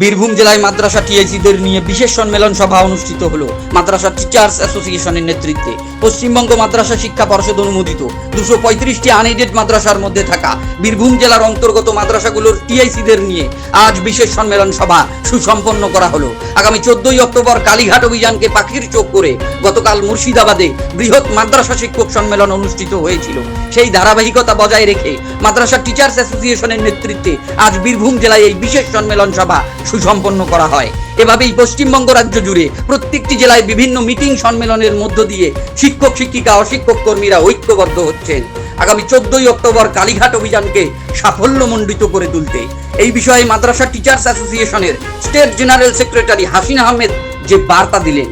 বীরভূম জেলায় মাদ্রাসা টিআইসিদের নিয়ে বিশেষ সম্মেলন সভা অনুষ্ঠিত হলো। মাদ্রাসা টিচার্স অ্যাসোসিয়েশনের নেতৃত্বে পশ্চিমবঙ্গ মাদ্রাসা শিক্ষা পর্ষদ অনুমোদিত। দুশো পঁয়ত্রিশটি আনএডেড মাদ্রাসার মধ্যে থাকা বীরভূম জেলার অন্তর্গত মাদ্রাসাগুলোর টিআইসিদের নিয়ে আজ বিশেষ সম্মেলন সভা সুসম্পন্ন করা হলো। আগামী চোদ্দই অক্টোবর কালীঘাট অভিযানকে পাখির চোখ করে গতকাল মুর্শিদাবাদে বৃহৎ মাদ্রাসা শিক্ষক সম্মেলন অনুষ্ঠিত হয়েছিল। সেই ধারাবাহিকতা বজায় রেখে মাদ্রাসা টিচার্স অ্যাসোসিয়েশনের নেতৃত্বে আজ বীরভূম জেলায় এই বিশেষ সম্মেলন সভা সুসম্পন্ন করা হয়। এভাবেই পশ্চিমবঙ্গ রাজ্য জুড়ে প্রত্যেকটি জেলায় বিভিন্ন মিটিং সম্মেলনের মধ্য দিয়ে শিক্ষক, শিক্ষিকা, অশিক্ষক কর্মীরা ঐক্যবদ্ধ হচ্ছেন। আগামী চোদ্দই অক্টোবর কালীঘাট অভিযানকে সাফল্যমণ্ডিত করে তুলতে। এই বিষয়ে মাদ্রাসা টিচার্স অ্যাসোসিয়েশনের state general secretary Hasin Ahmed যে বার্তা দিলেন।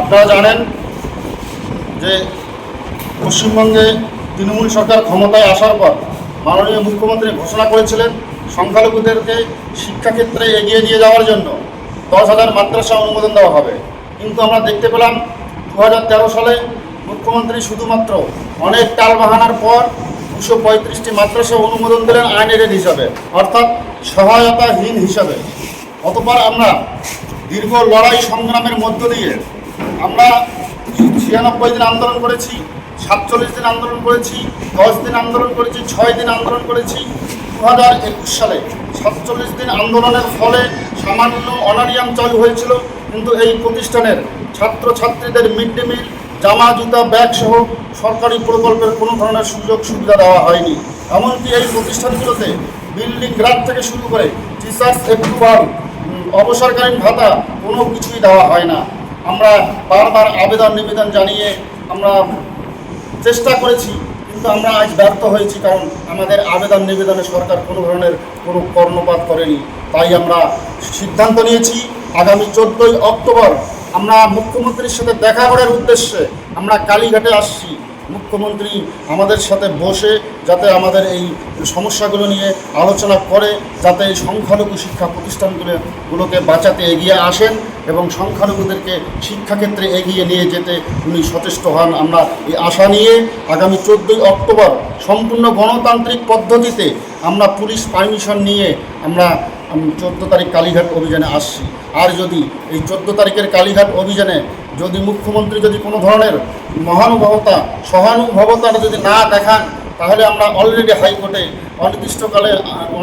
আপনারা জানেন যে পশ্চিমবঙ্গে তৃণমূল সরকার ক্ষমতায় আসার পর মাননীয় মুখ্যমন্ত্রী ঘোষণা করেছিলেন সংখ্যালঘুদেরকে শিক্ষাক্ষেত্রে এগিয়ে নিয়ে যাওয়ার জন্য দশ হাজার মাদ্রাসা অনুমোদন দেওয়া হবে। কিন্তু আমরা দেখতে পেলাম দু হাজার তেরো সালে মুখ্যমন্ত্রী শুধুমাত্র অনেক টাল বাহানার পর দুশো পঁয়ত্রিশটি মাদ্রাসা অনুমোদন দিলেন আইনের হিসাবে, অর্থাৎ সহায়তাহীন হিসাবে। অতপর আমরা দীর্ঘ লড়াই সংগ্রামের মধ্য দিয়ে আমরা ছিয়ানব্বই দিন আন্দোলন করেছি, সাতচল্লিশ দিন আন্দোলন করেছি, দশ দিন আন্দোলন করেছি, ছয় দিন আন্দোলন করেছি দু হাজার একুশ সালে সাতচল্লিশ দিন আন্দোলনের ফলে সামান্য অনারিয়াম চালু হয়েছিল, কিন্তু এই প্রতিষ্ঠানের ছাত্রছাত্রীদের মিড ডে মিল জামা, জুতা, ব্যাগ সহ সরকারি প্রকল্পের কোনো ধরনের সুযোগ সুবিধা দেওয়া হয়নি। এমনকি এই প্রতিষ্ঠানগুলোতে বিল্ডিং গ্রাড থেকে শুরু করে টিচার্স অ্যাপ্রুভাল অবসরকালীন ভাতা কোনো কিছুই দেওয়া হয় না। আমরা বারবার আবেদন নিবেদন জানিয়ে আমরা চেষ্টা করেছি কিন্তু আমরা আজ ব্যর্থ হয়েছি কারণ আমাদের আবেদন নিবেদনে সরকার কোনো ধরনের কোনো কর্ণপাত করেনি। তাই আমরা সিদ্ধান্ত নিয়েছি, আগামী চোদ্দোই অক্টোবর আমরা মুখ্যমন্ত্রীর সাথে দেখা করার উদ্দেশ্যে আমরা কালীঘাটে আসছি। মুখ্যমন্ত্রী আমাদের সাথে বসে যাতে আমাদের এই সমস্যাগুলো নিয়ে আলোচনা করে, যাতে এই সংখ্যালঘু শিক্ষা প্রতিষ্ঠানগুলো গুলোকে বাঁচাতে এগিয়ে আসেন এবং সংখ্যালঘুদেরকে শিক্ষাক্ষেত্রে এগিয়ে নিয়ে যেতে উনি সচেষ্ট হন। আমরা এই আশা নিয়ে আগামী চোদ্দোই অক্টোবর সম্পূর্ণ গণতান্ত্রিক পদ্ধতিতে আমরা পুলিশ পারমিশন নিয়ে আমরা চোদ্দ তারিখ কালীঘাট অভিযানে আসছি। আর যদি এই চোদ্দ তারিখের কালীঘাট অভিযানে যদি মুখ্যমন্ত্রী যদি কোনো ধরনের মহানুভবতা, সহানুভবতাটা যদি না দেখান, তাহলে আমরা অলরেডি হাইকোর্টে অনির্দিষ্টকালে,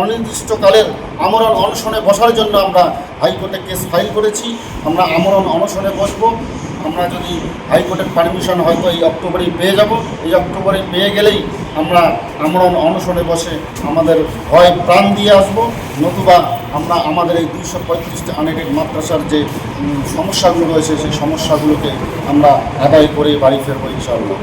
অনির্দিষ্টকালের আমরণ অনশনে বসার জন্য আমরা হাইকোর্টে কেস ফাইল করেছি। আমরা আমরণ অনশনে বসবো। আমরা যদি হাইকোর্টের পারমিশন হয়তো এই অক্টোবরেই পেয়ে যাব। এই অক্টোবরে পেয়ে গেলেই আমরা আমরণ অনশনে বসে আমাদের ভয় প্রাণ দিয়ে আসব। নতুবা আমরা আমাদের এই দুইশো পঁয়ত্রিশটি আনএডেড মাদ্রাসার যে সমস্যাগুলো রয়েছে, সেই সমস্যাগুলোকে আমরা আদায় করে বাড়ি ফেরবো ইনশাআল্লাহ।